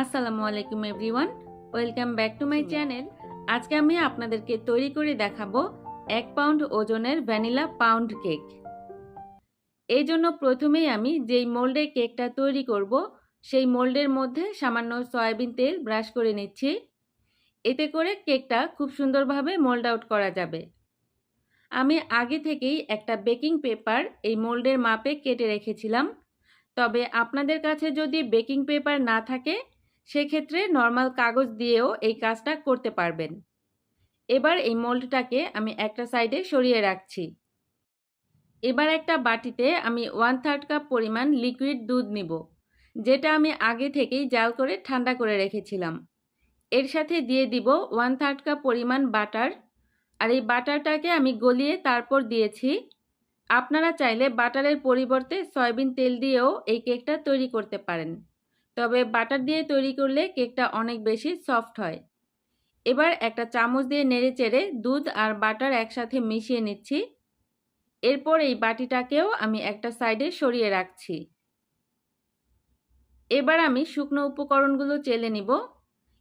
আসসালামু আলাইকুম everyone welcome back to my channel. আজকে আমি আপনাদেরকে তৈরি করে দেখাবো এক পাউন্ড ওজনের ভ্যানিলা পাউন্ড কেক। এই জন্য প্রথমেই আমি যেই মোল্ডে কেকটা তৈরি করব সেই মোল্ডের মধ্যে সামান্য সয়াবিন তেল ব্রাশ করে নিচ্ছি। এতে করে কেকটা খুব সুন্দরভাবে মোল্ড আউট করা যাবে। আমি আগে থেকেই একটা বেকিং পেপার এই মোল্ডের মাপে কেটে রেখেছিলাম। তবে আপনাদের কাছে যদি বেকিং পেপার না থাকে সেক্ষেত্রে নর্মাল কাগজ দিয়েও এই কাজটা করতে পারবেন। এবার এই মোল্ডটাকে আমি একটা সাইডে সরিয়ে রাখছি। এবার একটা বাটিতে আমি ওয়ান থার্ড কাপ পরিমাণ লিকুইড দুধ নিব, যেটা আমি আগে থেকেই জাল করে ঠান্ডা করে রেখেছিলাম। এর সাথে দিয়ে দিব ওয়ান থার্ড কাপ পরিমাণ বাটার আর এই বাটারটাকে আমি গলিয়ে তারপর দিয়েছি। আপনারা চাইলে বাটারের পরিবর্তে সয়াবিন তেল দিয়েও এই কেকটা তৈরি করতে পারেন। তবে বাটার দিয়ে তৈরি করলে কেকটা অনেক বেশি সফট হয়। এবার একটা চামচ দিয়ে নেড়ে চেড়ে দুধ আর বাটার একসাথে মিশিয়ে নিচ্ছি। এরপর এই বাটিটাকেও আমি একটা সাইডে সরিয়ে রাখছি। এবার আমি শুকনো উপকরণগুলো চেলে নিব।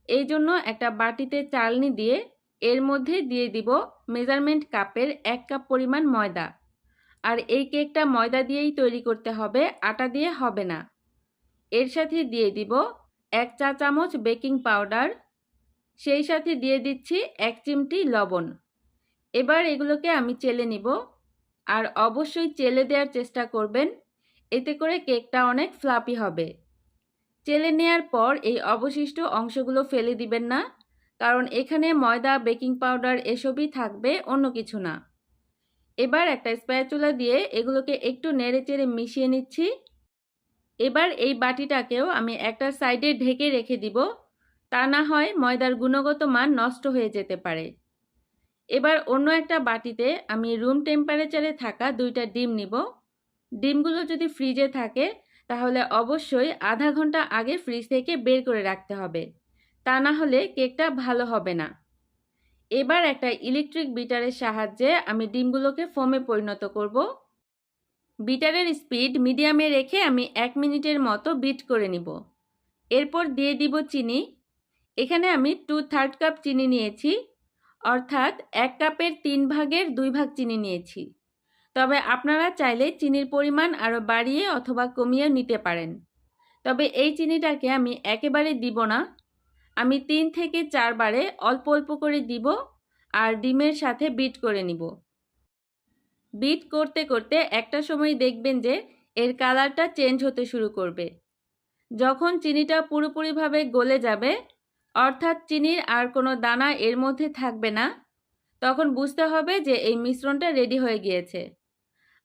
এই জন্য একটা বাটিতে চালনি দিয়ে এর মধ্যে দিয়ে দিব মেজারমেন্ট কাপের এক কাপ পরিমাণ ময়দা। আর এই কেকটা ময়দা দিয়েই তৈরি করতে হবে, আটা দিয়ে হবে না। এর সাথে দিয়ে দিব এক চা চামচ বেকিং পাউডার। সেই সাথে দিয়ে দিচ্ছি এক চিমটি লবণ। এবার এগুলোকে আমি চেলে নিব। আর অবশ্যই চেলে দেওয়ার চেষ্টা করবেন। এতে করে কেকটা অনেক ফ্লাপি হবে। চেলে নেওয়ার পর এই অবশিষ্ট অংশগুলো ফেলে দিবেন না। কারণ এখানে ময়দা, বেকিং পাউডার এসবই থাকবে, অন্য কিছু না। এবার একটা স্প্যাচুলা দিয়ে এগুলোকে একটু নেড়ে চেড়ে মিশিয়ে নিচ্ছি। এবার এই বাটিটাকেও আমি একটা সাইডে ঢেকে রেখে দিব, তা না হয় ময়দার গুণগত মান নষ্ট হয়ে যেতে পারে। এবার অন্য একটা বাটিতে আমি রুম টেম্পারেচারে থাকা দুইটা ডিম নিব। ডিমগুলো যদি ফ্রিজে থাকে, তাহলে অবশ্যই আধা ঘণ্টা আগে ফ্রিজ থেকে বের করে রাখতে হবে। তা না হলে কেকটা ভালো হবে না। এবার একটা ইলেকট্রিক বিটারের সাহায্যে আমি ডিমগুলোকে ফোমে পরিণত করব। বিটারের স্পিড মিডিয়ামে রেখে আমি এক মিনিটের মতো বিট করে নিব। এরপর দিয়ে দিব চিনি। এখানে আমি টু থার্ড কাপ চিনি নিয়েছি, অর্থাৎ এক কাপের তিন ভাগের দুই ভাগ চিনি নিয়েছি। তবে আপনারা চাইলে চিনির পরিমাণ আরও বাড়িয়ে অথবা কমিয়ে নিতে পারেন। তবে এই চিনিটাকে আমি একেবারে দিব না। আমি তিন থেকে চারবারে অল্প অল্প করে দিব আর ডিমের সাথে বিট করে নিব। বিট করতে করতে একটা সময় দেখবেন যে এর কালারটা চেঞ্জ হতে শুরু করবে। যখন চিনিটা পুরোপুরিভাবে গলে যাবে, অর্থাৎ চিনির আর কোনো দানা এর মধ্যে থাকবে না, তখন বুঝতে হবে যে এই মিশ্রণটা রেডি হয়ে গিয়েছে।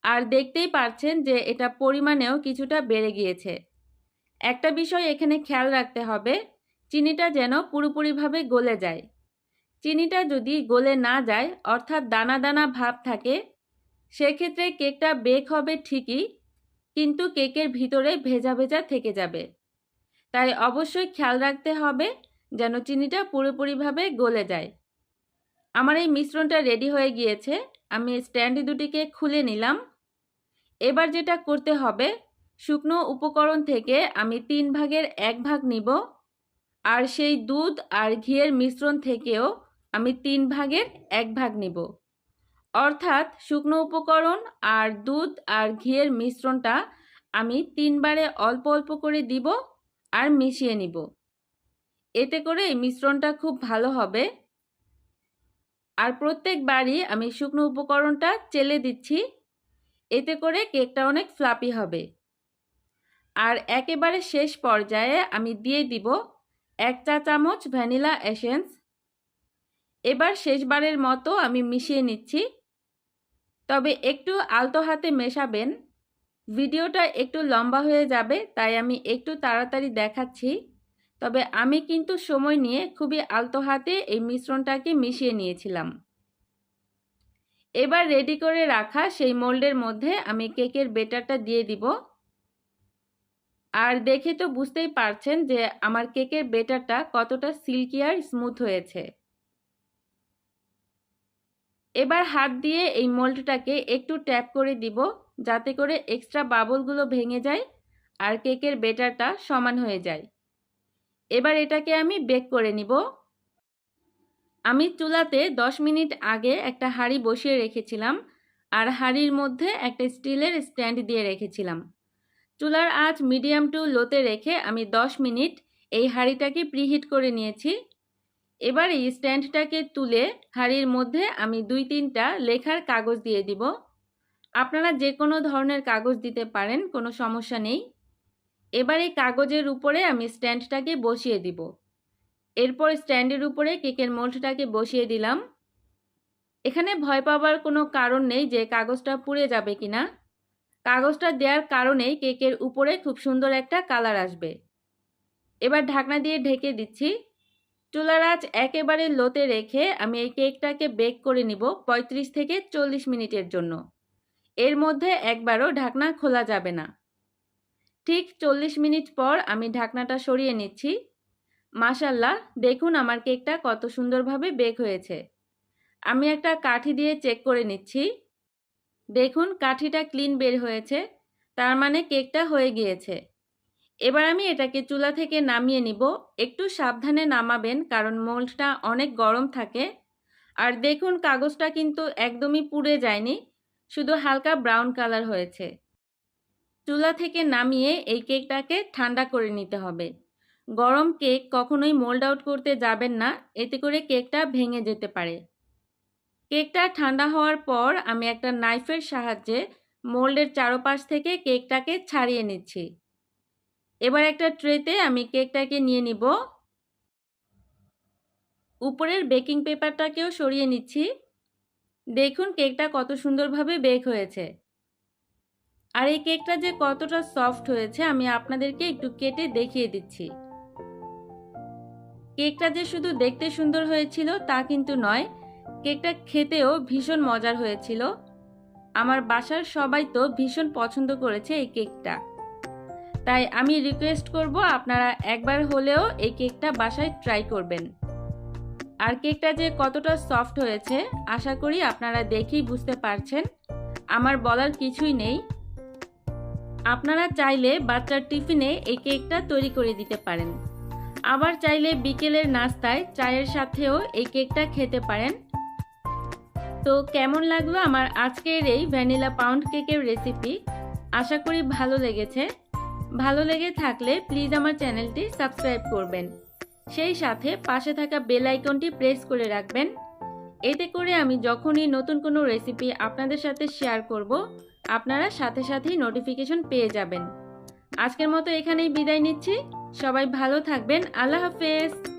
আর দেখতেই পারছেন যে এটা পরিমাণেও কিছুটা বেড়ে গিয়েছে। একটা বিষয় এখানে খেয়াল রাখতে হবে, চিনিটা যেন পুরোপুরিভাবে গলে যায়। চিনিটা যদি গলে না যায়, অর্থাৎ দানা দানা ভাব থাকে সেক্ষেত্রে কেকটা বেক হবে ঠিকই, কিন্তু কেকের ভিতরে ভেজা ভেজা থেকে যাবে। তাই অবশ্যই খেয়াল রাখতে হবে যেন চিনিটা পুরোপুরিভাবে গলে যায়। আমার এই মিশ্রণটা রেডি হয়ে গিয়েছে, আমি স্ট্যান্ড দুটিকে খুলে নিলাম। এবার যেটা করতে হবে, শুকনো উপকরণ থেকে আমি তিন ভাগের এক ভাগ নিব, আর সেই দুধ আর ঘিয়ের মিশ্রণ থেকেও আমি তিন ভাগের এক ভাগ নিব। অর্থাৎ শুকনো উপকরণ আর দুধ আর ঘিয়ের মিশ্রণটা আমি তিনবারে অল্প অল্প করে দিব আর মিশিয়ে নিব। এতে করে এই মিশ্রণটা খুব ভালো হবে। আর প্রত্যেকবারই আমি শুকনো উপকরণটা চেলে দিচ্ছি। এতে করে কেকটা অনেক ফ্লাপি হবে। আর একেবারে শেষ পর্যায়ে আমি দিয়ে দিব এক চা চামচ ভ্যানিলা এসেন্স। এবার শেষবারের মতো আমি মিশিয়ে নিচ্ছি। তবে একটু আলতো হাতে মেশাবেন। ভিডিওটা একটু লম্বা হয়ে যাবে, তাই আমি একটু তাড়াতাড়ি দেখাচ্ছি। তবে আমি কিন্তু সময় নিয়ে খুবই আলতো হাতে এই মিশ্রণটাকে মিশিয়ে নিয়েছিলাম। এবার রেডি করে রাখা সেই মোল্ডের মধ্যে আমি কেকের বেটারটা দিয়ে দিব। আর দেখে তো বুঝতেই পারছেন যে আমার কেকের বেটারটা কতটা সিল্কি আর স্মুথ হয়েছে। এবার হাত দিয়ে এই মোল্ডটাকে একটু ট্যাপ করে দিব, যাতে করে এক্সট্রা বাবলগুলো ভেঙে যায় আর কেকের বেটারটা সমান হয়ে যায়। এবার এটাকে আমি বেক করে নিব। আমি চুলাতে 10 মিনিট আগে একটা হাঁড়ি বসিয়ে রেখেছিলাম আর হাঁড়ির মধ্যে একটা স্টিলের স্ট্যান্ড দিয়ে রেখেছিলাম। চুলার আঁচ মিডিয়াম টু লোতে রেখে আমি 10 মিনিট এই হাঁড়িটাকে প্রিহিট করে নিয়েছি। এবার এই স্ট্যান্ডটাকে তুলে হাঁড়ির মধ্যে আমি দুই তিনটা লেখার কাগজ দিয়ে দিব। আপনারা যে কোনো ধরনের কাগজ দিতে পারেন, কোনো সমস্যা নেই। এবার এই কাগজের উপরে আমি স্ট্যান্ডটাকে বসিয়ে দিব। এরপর স্ট্যান্ডের উপরে কেকের মোল্ডটাকে বসিয়ে দিলাম। এখানে ভয় পাবার কোনো কারণ নেই যে কাগজটা পুড়ে যাবে কিনা। কাগজটা দেওয়ার কারণেই কেকের উপরে খুব সুন্দর একটা কালার আসবে। এবার ঢাকনা দিয়ে ঢেকে দিচ্ছি। চুলার আঁচ একেবারে লোতে রেখে আমি এই কেকটাকে বেক করে নিব ৩৫ থেকে চল্লিশ মিনিটের জন্য। এর মধ্যে একবারও ঢাকনা খোলা যাবে না। ঠিক চল্লিশ মিনিট পর আমি ঢাকনাটা সরিয়ে নিচ্ছি। মাশাল্লাহ, দেখুন আমার কেকটা কত সুন্দরভাবে বেক হয়েছে। আমি একটা কাঠি দিয়ে চেক করে নিচ্ছি। দেখুন কাঠিটা ক্লিন বের হয়েছে, তার মানে কেকটা হয়ে গিয়েছে। এবার আমি এটাকে চুলা থেকে নামিয়ে নিব। একটু সাবধানে নামাবেন, কারণ মোল্ডটা অনেক গরম থাকে। আর দেখুন, কাগজটা কিন্তু একদমই পুড়ে যায়নি, শুধু হালকা ব্রাউন কালার হয়েছে। চুলা থেকে নামিয়ে এই কেকটাকে ঠান্ডা করে নিতে হবে। গরম কেক কখনোই মোল্ড আউট করতে যাবেন না, এতে করে কেকটা ভেঙে যেতে পারে। কেকটা ঠান্ডা হওয়ার পর আমি একটা নাইফের সাহায্যে মোল্ডের চারোপাশ থেকে কেকটাকে ছাড়িয়ে নিচ্ছি। এবার একটা ট্রেতে আমি কেকটাকে নিয়ে নিব। উপরের বেকিং পেপারটাকেও সরিয়ে নিচ্ছি। দেখুন কেকটা কত সুন্দরভাবে বেক হয়েছে। আর এই কেকটা যে কতটা সফট হয়েছে আমি আপনাদেরকে একটু কেটে দেখিয়ে দিচ্ছি। কেকটা যে শুধু দেখতে সুন্দর হয়েছিল তা কিন্তু নয়, কেকটা খেতেও ভীষণ মজার হয়েছিল। আমার বাসার সবাই তো ভীষণ পছন্দ করেছে এই কেকটা। তাই আমি রিকোয়েস্ট করব আপনারা একবার হলেও এই কেকটা বাসায় ট্রাই করবেন। আর কেকটা যে কতটা সফট হয়েছে, আশা করি আপনারা দেখেই বুঝতে পারছেন। আমার বলার কিছুই নেই। আপনারা চাইলে বাচ্চার টিফিনে এই কেকটা তৈরি করে দিতে পারেন। আবার চাইলে বিকেলের নাস্তায় চায়ের সাথেও এই কেকটা খেতে পারেন। তো কেমন লাগল আমার আজকের এই ভ্যানিলা পাউন্ড কেকের রেসিপি আশা করি ভালো লেগেছে। ভালো লেগে থাকলে প্লিজ আমার চ্যানেলটি সাবস্ক্রাইব করবেন। সেই সাথে পাশে থাকা বেল আইকনটি প্রেস করে রাখবেন। এতে করে আমি যখনই নতুন কোনো রেসিপি আপনাদের সাথে শেয়ার করব, আপনারা সাথে সাথেই নোটিফিকেশন পেয়ে যাবেন। আজকের মতো এখানেই বিদায় নিচ্ছি। সবাই ভালো থাকবেন। আল্লাহ হাফেজ।